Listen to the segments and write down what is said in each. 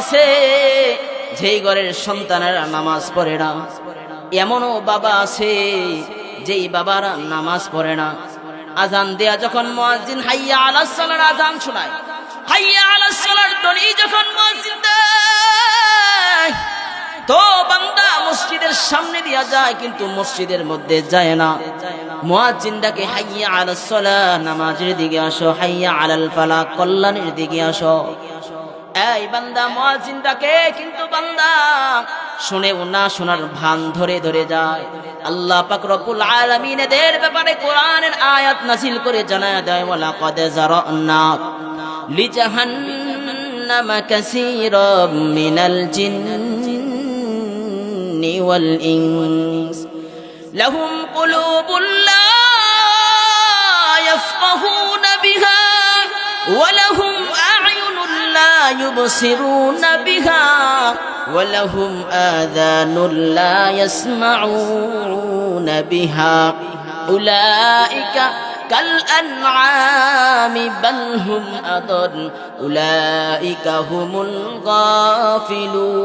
আছে, যেই ঘরের সন্তানেরা নামাজ পড়ে না। এমনও বাবা আছে, যেই বাবারা নামাজ পড়ে না। আজান দেয়া যখন মুয়াজ্জিন হাইয়া আলাস সালার আজান শোনায়, হাইয়া আলাস সালার যখন মুয়াজ্জিন তো বান্দা মসজিদের সামনে দিয়া যায়, কিন্তু মসজিদের মধ্যে যায় না। মুয়াজ্জিনটাকে হাইয়া আলাস নামাজের দিকে আসো, হাইয়া আলাল ফালা কল্যাণের দিকে আসো। এই বান্দা মুয়াজিন ডাকে কিন্তু বান্দা শুনে না শোনার ভান ধরে ধরে যায়। আল্লাহ পাক আলমিনের ব্যাপারে কোরআনের আয়াত নাসিল করে জানা দেয় ওয়ালা কদে যার লি মিনাল يبصرون بها ولهم آذان لا يسمعون بها أولئك كالأنعام بل هم أضل أولئك هم الغافلون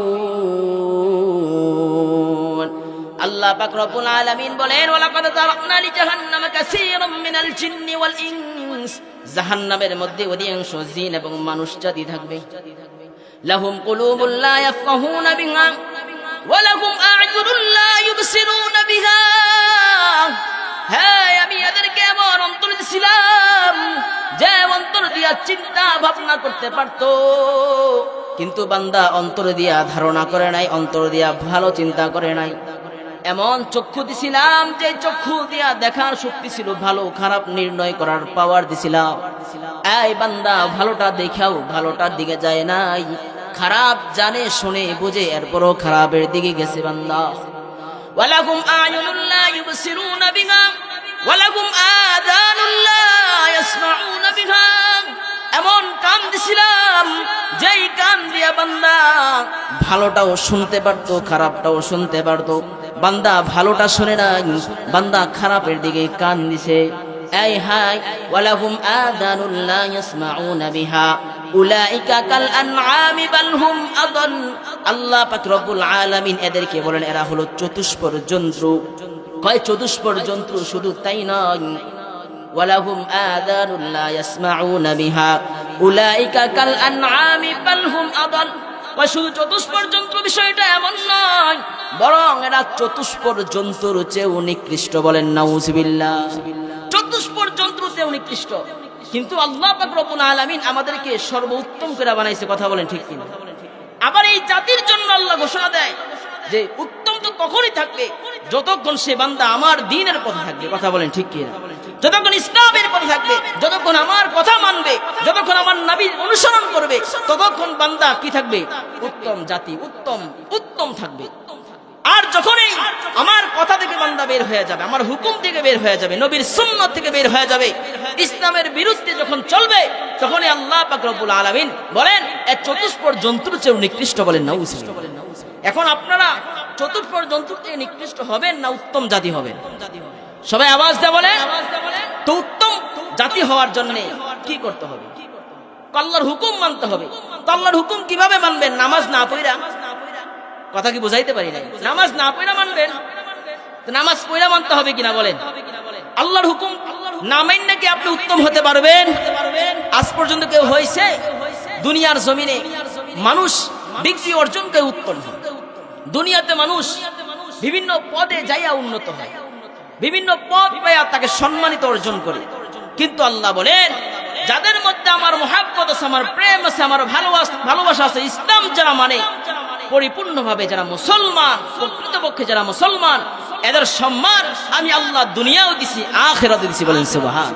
আল্লাহ পাক রব্বুল আলামিন বলেন ওয়ালাকাদ তারাকনা লি জাহান্নামা কাসীরাম মিনাল জিন্নি ওয়াল ইনস জাহান্নামের মধ্যে অধিকাংশ জিন এবং মানুষ জাতি থাকবে। লাহুম কুলুবুল বিহা হ্যাঁ আমি এদেরকে অন্তর যে অন্তর চিন্তা ভাবনা করতে পারতো। কিন্তু বান্দা অন্তর দিয়া ধারণা করে নাই, অন্তর দিয়া ভালো চিন্তা করে নাই। এমন চক্ষু দিছিলাম যে চক্ষু দিয়া দেখার শক্তি ছিল ভালো, খারাপ নির্ণয় করার পাওয়ার দিছিলাম। এই বান্দা ভালোটা দেখাও ভালোটার দিকে যায় নাই। খারাপ জানে, শুনে, বুঝে, এরপরও খারাপের দিকে গেছে বান্দা। ওয়ালাকুম আয়ুনুল্লাহ ইউবসিরুনা বিহা ওয়ালাকুম আযানুল্লাহ ইয়াসমাউনা বিহা। এমন কান দিছিলাম, যেই কান দিয়া বান্দা ভালোটাও শুনতে পারতো, খারাপটাও শুনতে পারতো। বান্দা ভালোটা শুনে না বান্দা খারাপের দিকে কান দিছে। এই হাই, ওয়ালাহুম আদানুল্লাহ ইয়াসমাউনা বিহা, উলাইকা কাল আনআমি বাল হুম আদান। আল্লাহ পাক রব্বুল আলামিন এদেরকে বলেন, এরা হলো চতুষ্পর জন্তু। কয় চতুষ্পর জন্তু? শুধু তাই নয়। ওয়ালাহুম আদানুল্লাহ ইয়াসমাউনা বিহা, উলাইকা কাল আনআমি বাল হুম আদান। শুধু চতুষ্পর জন্তু বিষয়টা এমন নয় বরং এরা চতুষ্পর জন্তুর চেয়েও নিকৃষ্ট বলেন, নাউজবিল্লাহ। চতুষ্পর জন্তুর চেয়েও নিকৃষ্ট। কিন্তু আল্লাহ পাক রব্বুল আলামিন আমাদেরকে সর্বোত্তম করে বানাইছে, কথা বলেন ঠিক কিনা? আবার এই জাতির জন্য আল্লাহ ঘোষণা দেয় যে, উত্তম তো তখনই থাকবে যতক্ষণ সে বান্দা আমার দিনের পথে থাকবে, কথা বলেন ঠিক কিনা? যতক্ষণ ইসলামের পথে থাকবে, যতক্ষণ আমার কথা মানবে, যতক্ষণ আমার নবীর অনুসরণ করবে, ততক্ষণ বান্দা কি থাকবে? উত্তম জাতি, উত্তম উত্তম থাকবে। যখনই আমার কথা থেকে বান্দা বের হয়ে যাবে, আমার হুকুম থেকে বের হয়ে যাবে, নবীর সুন্নত থেকে বের হয়ে যাবে, ইসলামের বিরুদ্ধে যখন চলবে, তখনই আল্লাহ পাক রব্বুল আলামিন বলেন এক চতুষ্পর চেয়ে নিকৃষ্ট বলেন না এখন আপনারা নিকৃষ্ট হবেন না উত্তম জাতি হবেন? সবাই আওয়াজ দেয় বলে তো উত্তম জাতি হওয়ার জন্য কি করতে হবে? আল্লাহর হুকুম মানতে হবে। তো আল্লাহর হুকুম কীভাবে মানবেন? নামাজ না কথা কি বুঝাইতে পারি না নামাজ না পড়া মানবেন? নামাজ পড়া মানতে হবে কিনা বলেন? আল্লাহর হুকুম না মাইন নাকি আপনি উত্তম হতে পারবেন? আজ পর্যন্ত কেউ হয়েছে? দুনিয়ার জমিনে মানুষ ডিগ্রি অর্জন করে উত্তম দুনিয়াতে মানুষ বিভিন্ন পদে যাইয়া উন্নত হয়। বিভিন্ন পদ পাইয়া তাকে সম্মানিত অর্জন করে। কিন্তু আল্লাহ বলেন, যাদের মধ্যে আমার মহাব্বত আছে, আমার প্রেম আছে, আমার ভালোবাসা আছে, ইসলাম যারা মানে পরিপূর্ণভাবে যারা মুসলমান, প্রকৃতপক্ষে যারা মুসলমান, এদের সম্মান আমি আল্লাহ দুনিয়াও দিছি, আখেরাতে দিছি বলেন সুবহান।